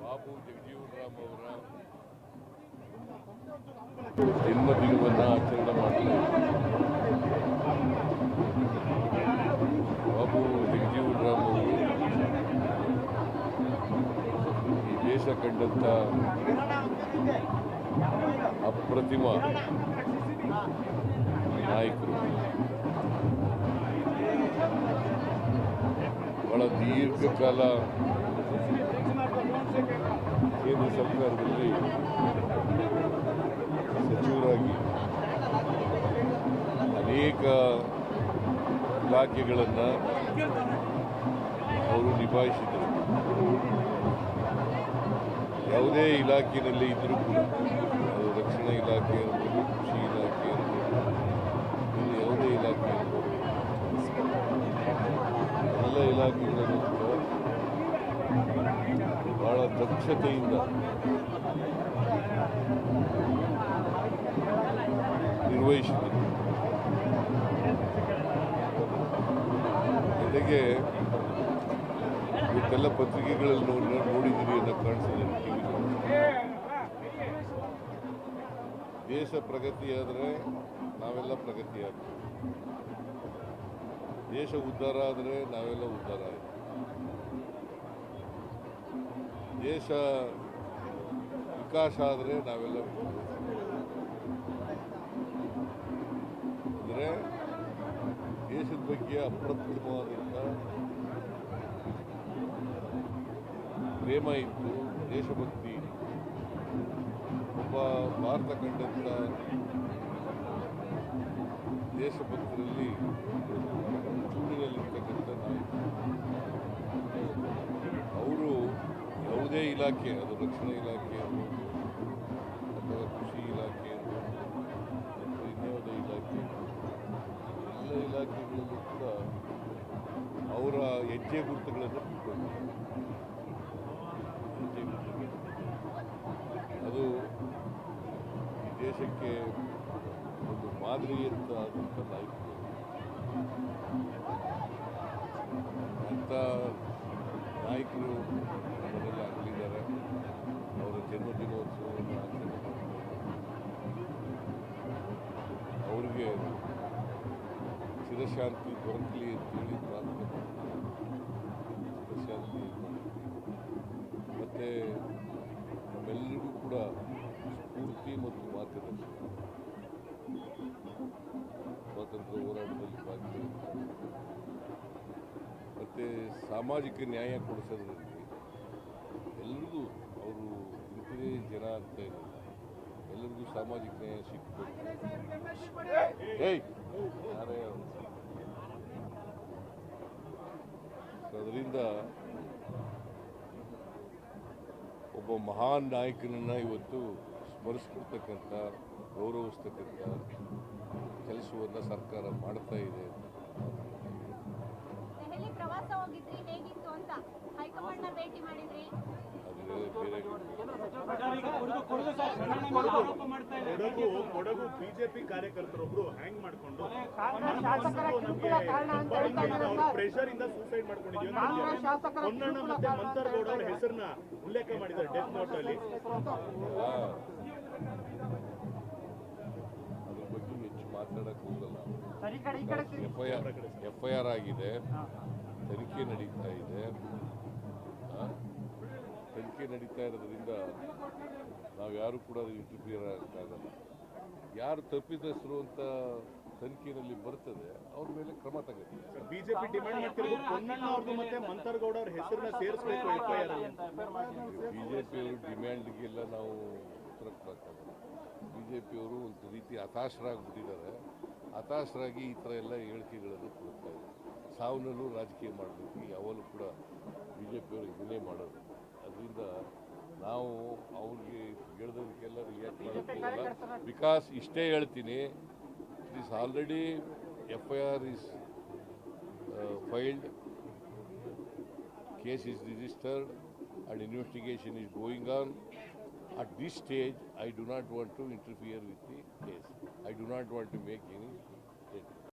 ಬಾಬು ಜಗಜೀವನ್ ರಾಮ್ ಅವರ ಜನ್ಮದಿನವನ್ನು ಆಚರಣೆ ಮಾಡ್ತಾರೆ ಬಾಬು ಜಗಜೀವನ್ ರಾಮ್ ಅವರು ಈ ದೇಶ ಕಂಡಂಥ ಅಪ್ರತಿಮ ನಾಯಕರು ಬಹಳ ದೀರ್ಘಕಾಲ ಕೇಂದ್ರ ಸರ್ಕಾರದಲ್ಲಿ ಸಚಿವರಾಗಿ ಅನೇಕ ಇಲಾಖೆಗಳನ್ನು ಅವರು ನಿಭಾಯಿಸಿದರು. ಯಾವುದೇ ಇಲಾಖೆಯಲ್ಲಿ ಇದ್ದರೂ ಕೂಡ ದಕ್ಷತೆಯಿಂದ ನಿರ್ವಹಿಸಿದೆ. ಜೊತೆಗೆ ಇವತ್ತೆಲ್ಲ ಪತ್ರಿಕೆಗಳಲ್ಲಿ ನೋಡಿ ನೋಡಿದ್ದೀರಿ ಅಂತ ಕಾಣಿಸಿದೆ ದೇಶ ಪ್ರಗತಿಯಾದರೆ ನಾವೆಲ್ಲ ಪ್ರಗತಿ ಆಗ್ತೀವಿ ದೇಶ ಉದ್ಧಾರ ಆದರೆ ನಾವೆಲ್ಲ ಉದ್ಧಾರ ಆಯ್ತು ದೇಶ ವಿಕಾಸ ಆದರೆ ನಾವೆಲ್ಲ ಅಂದರೆ ದೇಶದ ಬಗ್ಗೆ ಅಪ್ರತಿಮವಾದಂಥ ಪ್ರೇಮ ಇತ್ತು, ದೇಶಭಕ್ತಿ. ಒಬ್ಬ ಭಾರತ ಕಂಡಂಥ ದೇಶಭಕ್ತರಲ್ಲಿ ಯಾವುದೇ ಇಲಾಖೆ, ಅದು ರಕ್ಷಣಾ ಇಲಾಖೆ ಅಥವಾ ಕೃಷಿ ಇಲಾಖೆ ಅಥವಾ ಇನ್ಯಾವುದೇ ಇಲಾಖೆ, ಎಲ್ಲ ಇಲಾಖೆಗಳಲ್ಲೂ ಕೂಡ ಅವರ ಹೆಜ್ಜೆ ಗುರುತುಗಳನ್ನು ಬಿಟ್ಕೊಂಡು ಹೆಜ್ಜೆ ಗುರುತುಗಳು ಅದು ಈ ದೇಶಕ್ಕೆ ಒಂದು ಮಾದರಿ ಅಂತ ಆದಂಥ ಅಂಥ ನಾಯಕರು ಚಿರಶಾಂತಿ ದೊರಕಲಿ ಅಂತೇಳಿ ಪ್ರಾರ್ಥನೆ ಚಿರಶಾಂತಿ ಮತ್ತು ನಮ್ಮೆಲ್ಲರಿಗೂ ಕೂಡ ಸ್ಫೂರ್ತಿ ಮತ್ತು ಮಾರ್ಗದರ್ಶನ ಸ್ವಾತಂತ್ರ್ಯ ಹೋರಾಟದಲ್ಲಿ ಭಾಗವಹಿಸಿ ಮತ್ತು ಸಾಮಾಜಿಕ ನ್ಯಾಯ ಕೊಡಿಸೋದ್ರಲ್ಲಿ ಎಲ್ಲರಿಗೂ ಅವರು ಇಂಥದೇ ಜನ ಅಂತ ಇರಲ್ಲ. ಎಲ್ಲರಿಗೂ ಸಾಮಾಜಿಕ ನ್ಯಾಯ ಸಿಕ್ತು ಏಯ್! ಯಾರೇ ಅದರಿಂದ ಒಬ್ಬ ಮಹಾನ್ ನಾಯಕನನ್ನು ಇವತ್ತು ಸ್ಮರಿಸ್ಕೊಳ್ತಕ್ಕಂಥ ಗೌರವಿಸ್ತಕ್ಕಂಥ ಕೆಲಸವನ್ನು ಸರ್ಕಾರ ಮಾಡ್ತಾ ಇದೆ ಬಿಜೆಪಿ ಕಾರ್ಯಕರ್ತರೊಬ್ರು ಹ್ಯಾಂಗ್ ಮಾಡ್ಕೊಂಡು ಪ್ರೆಷರ್ ಇಂದ ಸೂಸೈಡ್ ಮಾಡ್ಕೊಂಡಿದ್ದೀವಿ ಹೊನ್ನಣ್ಣ ಮತ್ತೆ ಕಾರಣ ಗೌಡ ಅವರ ಹೆಸರನ್ನ ಉಲ್ಲೇಖ ಮಾಡಿದ್ದಾರೆ ಡೆತ್ ನೋಟ್ ಅಲ್ಲಿ. ಅದ್ರ ಬಗ್ಗೆ ಹೆಚ್ಚು ಮಾತಾಡಕ್ಕೆ ಹೋಗಲ್ಲ. ಸರಿ ಕಡೆ ಈ ಕಡೆ ತಿರುಗಿ. F I R F I R ಆಗಿದೆ ತನಿಖೆ ನಡೀತಾ ಇದೆ. ತನಿಖೆ ನಡೀತಾ ಇರೋದ್ರಿಂದ ನಾವು ಯಾರು ಕೂಡ ಇಂಟರ್ಫಿಯರ್ ಆಗಕ್ಕಾಗಲ್ಲ ಯಾರು ತಪ್ಪಿತಸ್ಥರು ಅಂತ ತನಿಖೆಯಲ್ಲಿ ಬರ್ತದೆ ಅವ್ರ ಮೇಲೆ ಕ್ರಮ ತಗೋತೀವಿ ಬಿಜೆಪಿ ಡಿಮ್ಯಾಂಡ್ ಮಾಡ್ತಿರೋದು ಪೊನ್ನಣ್ಣ ಅವ್ರದ್ದು ಮತ್ತೆ ಮಂತರ್ಗೌಡ ಅವ್ರ ಹೆಸರನ್ನ ಸೇರಿಸಬೇಕು ಎಫ್ಐಆರ್ ಬಿಜೆಪಿ ಅವರು ಅಲ್ಲಿ ಅಂತ ಬಿ ಜೆ ಪಿಯವರು ಡಿಮ್ಯಾಂಡ್ಗೆಲ್ಲ ನಾವು ಉತ್ತರ ಕೊಡೋಕ್ಕಾಗಲ್ಲ. ಬಿಜೆಪಿ ಅವರು ಪಿಯವರು ಒಂದು ರೀತಿ ಹತಾಶರಾಗ್ಬಿಟ್ಟಿದ್ದಾರೆ. ಹತಾಶರಾಗಿ ಈ ಥರ ಎಲ್ಲ ಹೇಳಿಕೆಗಳನ್ನು ಕೊಡ್ತಾ ಇದ್ದಾರೆ. ಸಾವನ್ನಲ್ಲೂ ರಾಜಕೀಯ ಮಾಡಬೇಕು ಯಾವಾಗಲೂ ಕೂಡ ಬಿ ಜೆ ಪಿಯವರು ಇದನ್ನೇ ಮಾಡೋದು. ಅದರಿಂದ ನಾವು ಅವ್ರಿಗೆ ಹೇಳ್ದದಕ್ಕೆಲ್ಲ ರಿಯಾಕ್ಟ್ ಮಾಡೋಕ್ಕೋಗಲ್ಲ ಬಿಕಾಸ್ ಇಷ್ಟೇ ಹೇಳ್ತೀನಿ it is already F I R is filed case is registered and investigation is going on at this stage I do not want to interfere with the case I do not want to make any